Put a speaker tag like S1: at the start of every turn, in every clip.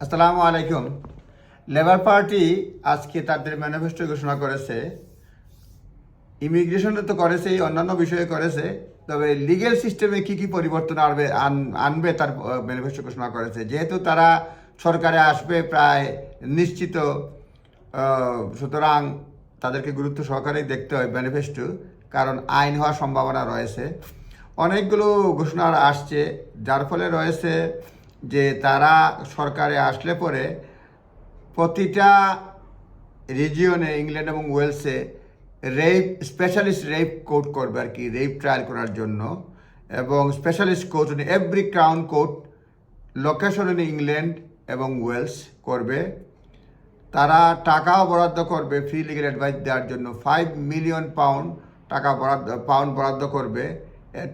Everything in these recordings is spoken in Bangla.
S1: আসসালামু আলাইকুম। লেবার পার্টি আজকে তাদের ম্যানিফেস্টো ঘোষণা করেছে। ইমিগ্রেশনে তো করেছেই, অন্যান্য বিষয়ে করেছে, তবে লিগেল সিস্টেমে কি কি পরিবর্তন আনবে, আন- আনবে তার ম্যানিফেস্টো ঘোষণা করেছে। যেহেতু তারা সরকারে আসবে প্রায় নিশ্চিত সুতরাং তাদেরকে গুরুত্ব সহকারেই দেখতে হয় ম্যানিফেস্টো কারণ আইন হওয়ার সম্ভাবনা রয়েছে। অনেকগুলো ঘোষণা আসছে, যার ফলে রয়েছে যে তারা সরকারে আসলে পরে প্রতিটা রিজিয়নে ইংল্যান্ড এবং ওয়েলসে রেপ স্পেশালিস্ট রেপ কোর্ট করবে আর কি রেপ ট্রায়াল করার জন্য। এবং specialist court every crown court location in England এবং ওয়েলস করবে। তারা টাকাও বরাদ্দ করবে ফ্রি লিগেল অ্যাডভাইস দেওয়ার জন্য। ফাইভ মিলিয়ন পাউন্ড টাকা বরাদ্দ পাউন্ড বরাদ্দ করবে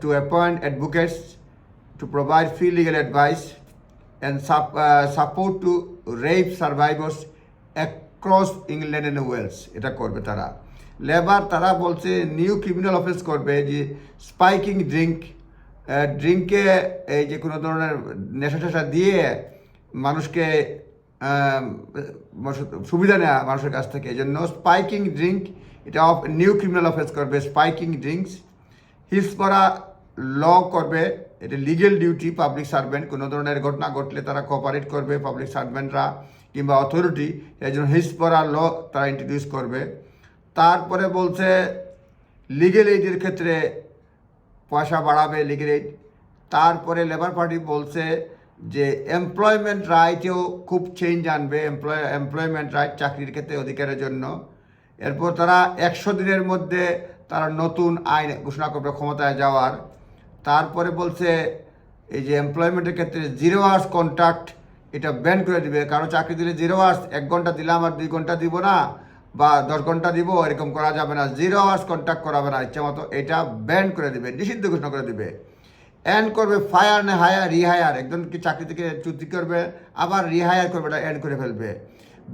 S1: to appoint advocates to provide free legal advice and support to rape survivors across England and Wales এটা করবে তারা। লেবার তারা বলছে নিউ ক্রিমিনাল অফেন্স করবে, যে স্পাইকিং ড্রিঙ্ক ড্রিঙ্কে এই যে কোনো ধরনের নেশা টেশা দিয়ে মানুষকে সুবিধা নেওয়া মানুষের কাছ থেকে। এই জন্য স্পাইকিং ড্রিঙ্ক এটা নিউ ক্রিমিনাল অফেন্স করবে স্পাইকিং ড্রিঙ্কস হিলস করা ল করবে এটা লিগেল ডিউটি পাবলিক সার্ভেন্ট কোনো ধরনের ঘটনা ঘটলে তারা কোঅপারেট করবে পাবলিক সার্ভেন্টরা কিংবা অথরিটি হিলস করা ল তারা ইন্ট্রোডিউস করবে। তারপরে বলছে লিগেল এইডের ক্ষেত্রে পয়সা বাড়াবে লিগেল এইড তারপরে লেবার পার্টি বলছে যে এমপ্লয়মেন্ট রাইটেও খুব চেঞ্জ আনবে এমপ্লয় এমপ্লয়মেন্ট রাইট চাকরির ক্ষেত্রে অধিকারের জন্য। এরপর তারা একশো দিনের মধ্যে তারা নতুন আইন ঘোষণা করবে ক্ষমতায় যাওয়ার। তারপরে বলছে, এই যে এমপ্লয়মেন্টের ক্ষেত্রে জিরো আওয়ার্স কন্ট্রাক্ট এটা ব্যান করে দিবে। কারও চাকরি দিলে জিরো আওয়ার্স এক ঘণ্টা দিলাম আর দুই ঘণ্টা দিব না, বা দশ ঘণ্টা দিব, এরকম করা যাবে না। জিরো আওয়ার্স কন্ট্রাক্ট করাবে না, ইচ্ছা মতো এটা ব্যান করে দিবে, নিষিদ্ধ ঘোষণা করে দিবে। এন্ড করবে ফায়ার না হায়ার রিহায়ার একজনকে চাকরি থেকে চুক্তি করবে, আবার রিহায়ার করবে, এটা এন্ড করে ফেলবে।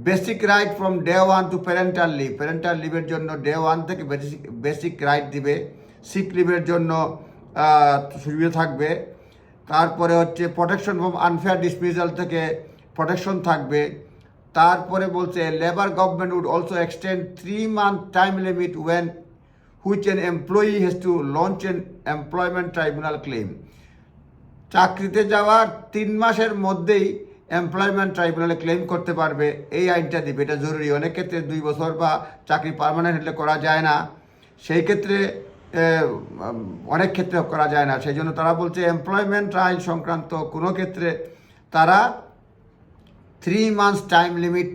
S1: Basic right from day one to parental leave parental লিভের জন্য ডে ওয়ান থেকে বেসিক বেসিক রাইট দিবে। সিক লিভের জন্য সুবিধা থাকবে। তারপরে হচ্ছে প্রোটেকশন ফ্রম আনফেয়ার ডিসমিসাল থেকে প্রোটেকশন থাকবে। তারপরে বলছে Labour government would also extend three month time limit when which an employee has to launch an employment tribunal claim চাকরিতে যাওয়ার তিন মাসের মধ্যেই এমপ্লয়মেন্ট ট্রাইব্যুনালে ক্লেম করতে পারবে। এই আইনটা দিবে। এটা জরুরি। অনেক ক্ষেত্রে দুই বছর বা চাকরি পার্মানেন্ট হলে করা যায় না। সেই ক্ষেত্রে অনেক ক্ষেত্রে করা যায় না। সেই জন্য তারা বলছে এমপ্লয়মেন্ট আইন সংক্রান্ত কোনো ক্ষেত্রে তারা থ্রি মান্থস টাইম লিমিট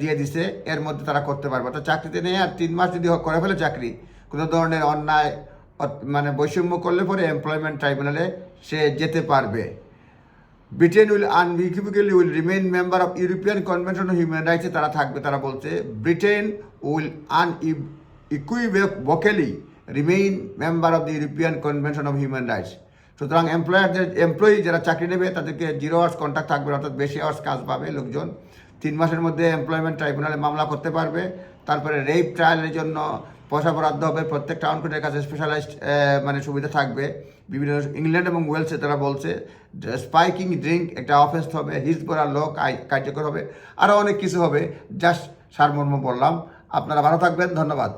S1: দিয়ে দিছে, এর মধ্যে তারা করতে পারবে। অর্থাৎ চাকরিতে নেই আর তিন মাস যদি করে ফেলে চাকরি, কোনো ধরনের অন্যায় মানে বৈষম্য করলে পরে এমপ্লয়মেন্ট ট্রাইব্যুনালে সে যেতে পারবে। Britain will unequivocally will remain member of European Convention of Human রাইটসে তারা থাকবে। তারা বলছে Britain will unequivocally remain member of the European Convention of Human Rights সুতরাং এমপ্লয়ারদের এমপ্লয়ি যারা চাকরি নেবে, তাদেরকে জিরো আওয়ার্স কন্ট্রাক্ট থাকবে, অর্থাৎ বেশি আওয়ার্স কাজ পাবে লোকজন। তিন মাসের মধ্যে এমপ্লয়মেন্ট ট্রাইব্যুনালে মামলা করতে পারবে। তারপরে রেপ ট্রায়ালের জন্য পয়সা বরাদ্দ হবে। প্রত্যেক টাউন কোর্টের কাছে স্পেশালাইজড মানে সুবিধা থাকবে। বিভিন্ন ইংল্যান্ড এবং ওয়েলসে তারা বলছে স্পাইকিং ড্রিঙ্ক একটা অফেন্স হবে হিজ করার লোক কার্যকর হবে। আরও অনেক কিছু হবে। জাস্ট সারমর্ম বললাম। আপনারা ভালো থাকবেন। ধন্যবাদ।